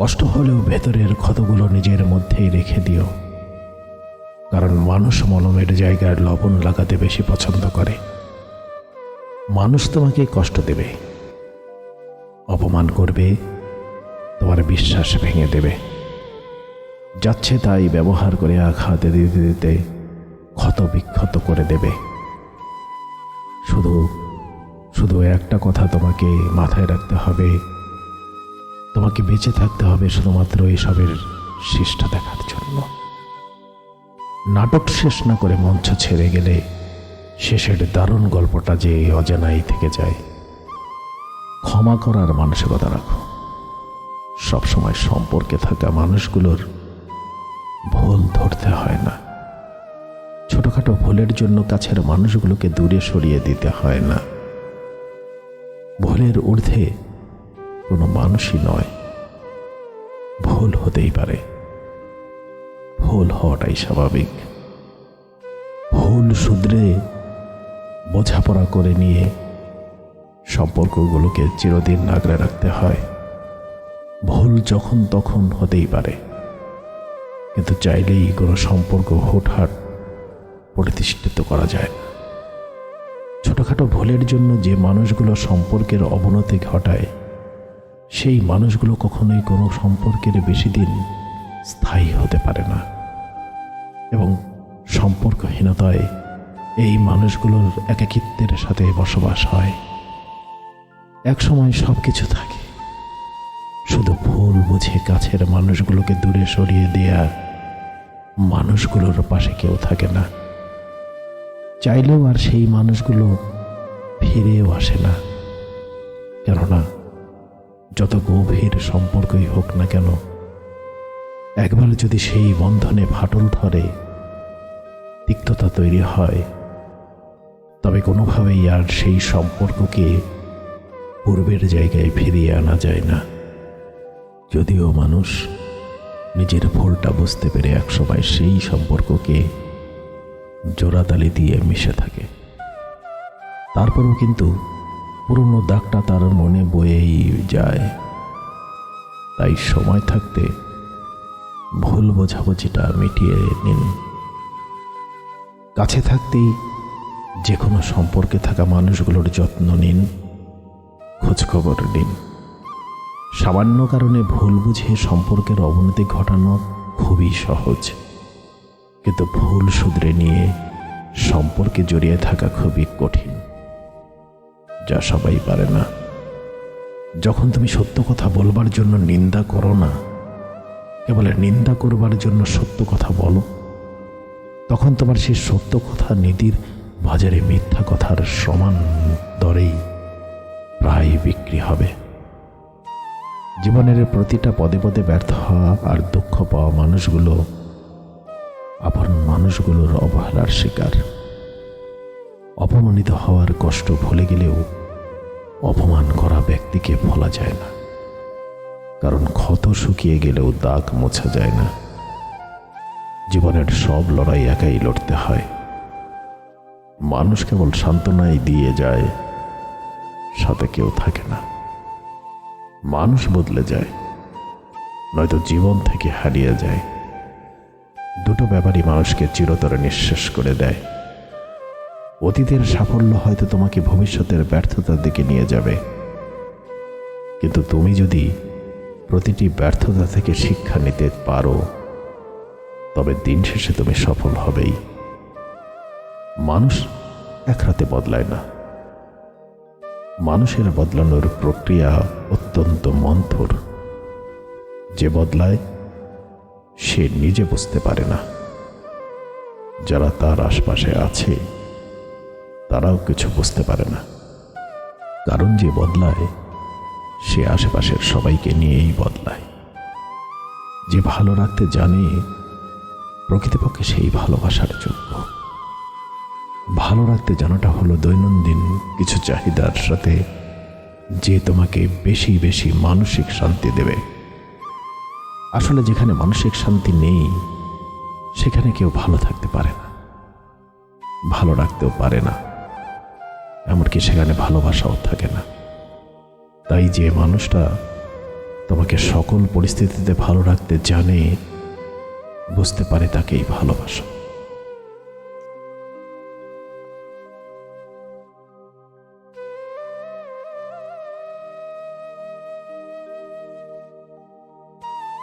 কষ্ট হলেও ভেতরের ক্ষতগুলো নিজের মধ্যেই রেখে দিও। কারণ মানুষ মলমের জায়গায় লবণ লাগাতে বেশি পছন্দ করে। মানুষ তোমাকে কষ্ট দেবে, অপমান করবে, তোমার বিশ্বাস ভেঙে দেবে। যাচ্ছে তাই ব্যবহার করে আঘাত দিতে দিতে ক্ষত বিক্ষত করে দেবে। শুধু শুধু একটা কথা তোমাকে মাথায় রাখতে হবে। তোমাকে বেঁচে থাকতে হবে শুধুমাত্র এসবের শেষটা দেখার জন্য। নাটক শেষ না করে মঞ্চ ছেড়ে গেলে শেষের দারুণ গল্পটা যে অজানাই থেকে যায়, ক্ষমা করার মানসিকতা রাখো। সবসময় সম্পর্কে থাকা মানুষগুলোর ভুল ধরতে হয় না। ছোটখাটো ভুলের জন্য কাছের মানুষগুলোকে দূরে সরিয়ে দিতে হয় না। ভুলের ঊর্ধ্বে কোনো মানুষই নয়। ভুল হতেই পারে। ভুল হওয়াটাই স্বাভাবিক। ভুল শুধরে বোঝাপড়া করে নিয়ে সম্পর্কগুলোকে চিরদিন আগলে রাখতে হয়। ভুল যখন তখন হতেই পারে। কিন্তু চাইলেই কোনো সম্পর্ক হুটহাট প্রতিষ্ঠিত করা যায় না। ছোটখাটো ভুলের জন্য যে মানুষগুলো সম্পর্কের অবনতি ঘটায় সেই মানুষগুলো কখনোই কোনো সম্পর্কের বেশি দিন স্থায়ী হতে পারে না। এবং সম্পর্কহীনতায় এই মানুষগুলোর একাকিত্বের সাথে বসবাস হয়। একসময় সব কিছু থাকে। শুধু ভুল বুঝে কাছের মানুষগুলোকে দূরে সরিয়ে দেয়া মানুষগুলোর পাশে কেউ থাকে না। চাইলেও আর সেই মানুষগুলো ফিরেও আসে না। কেননা যত গভীর সম্পর্কই হোক না কেন, একবার যদি সেই বন্ধনে ফাটল ধরে, তিক্ততা তৈরি হয়, তবে কোনোভাবেই আর সেই সম্পর্ককে পূর্বের জায়গায় ফিরিয়ে আনা যায় না। যদিও মানুষ নিজের ভুলটা বুঝতে পেরে একসময় সেই সম্পর্ককে জোড়াতালি দিয়ে মিশে থাকে। তারপরেও কিন্তু পুরনো দাগটা তার মনে বয়েই যায়। তাই সময় থাকতে ভুল বোঝাবুঝিটা মিটিয়ে নিন। কাছে থাকতেই যে কোনো সম্পর্কে থাকা মানুষগুলোর যত্ন নিন। খোঁজখবর নিন। সামান্য কারণে ভুল বুঝে সম্পর্কের অবনতি ঘটানো খুবই সহজ। কিন্তু ভুল শুধরে নিয়ে সম্পর্কে জড়িয়ে থাকা খুবই কঠিন। যা সবাই পারে না। যখন তুমি সত্য কথা বলবার জন্য নিন্দা করো না, কেবল নিন্দা করবার জন্য সত্য কথা বলো, তখন তোমার সেই সত্য কথা নীতির বাজারে মিথ্যা কথার সমান দরেই প্রায় বিক্রি হবে। জীবনের প্রতিটা পদে পদে ব্যর্থ হওয়া আর দুঃখ পাওয়া মানুষগুলো আপন মানুষগুলোর অবহেলার শিকার। অপমানিত হওয়ার কষ্ট ভুলে গেলেও অপমান করা ব্যক্তিকে ভোলা যায় না। কারণ ক্ষত শুকিয়ে গেলেও দাগ মোছা যায় না। জীবনের সব লড়াই একাই লড়তে হয়। মানুষ কেবল সান্ত্বনাই দিয়ে যায়, সাথে কেউ থাকে না। মানুষ বদলে যায়, নয়তো জীবন থেকে হারিয়ে যায়। দুটো ব্যাপারই মানুষকে চিরতরে নিঃশেষ করে দেয়। অতীতের সাফল্য হয়তো তোমাকে ভবিষ্যতের ব্যর্থতার দিকে নিয়ে যাবে। কিন্তু তুমি যদি প্রতিটি ব্যর্থতা থেকে শিক্ষা নিতে পারো, তবে দিন শেষে তুমি সফল হবেই। মানুষ এক রাতে বদলায় না। মানুষের বদলানোর প্রক্রিয়া অত্যন্ত মন্থর। যে বদলায়, সে নিজে বুঝতে পারে না। যারা তার আশপাশে আছে তারাও কিছু বুঝতে পারে না। কারণ যে বদলায়, সে আশেপাশের সবাইকে নিয়েই বদলায়। যে ভালো রাখতে জানে, প্রকৃতপক্ষে সেই ভালোবাসার যোগ্য। ভালো রাখতে জানাটা হলো দৈনন্দিন কিছু চাহিদার সাথে যে তোমাকে বেশি বেশি মানসিক শান্তি দেবে। আসলে যেখানে মানসিক শান্তি নেই, সেখানে কেউ ভালো থাকতে পারে না। ভালো রাখতেও পারে না। এমনকি সেখানে ভালোবাসাও থাকে না। তাই যে মানুষটা তোমাকে সকল পরিস্থিতিতে ভালো রাখতে জানে, বুঝতে পারে তাকেই ভালোবাসো।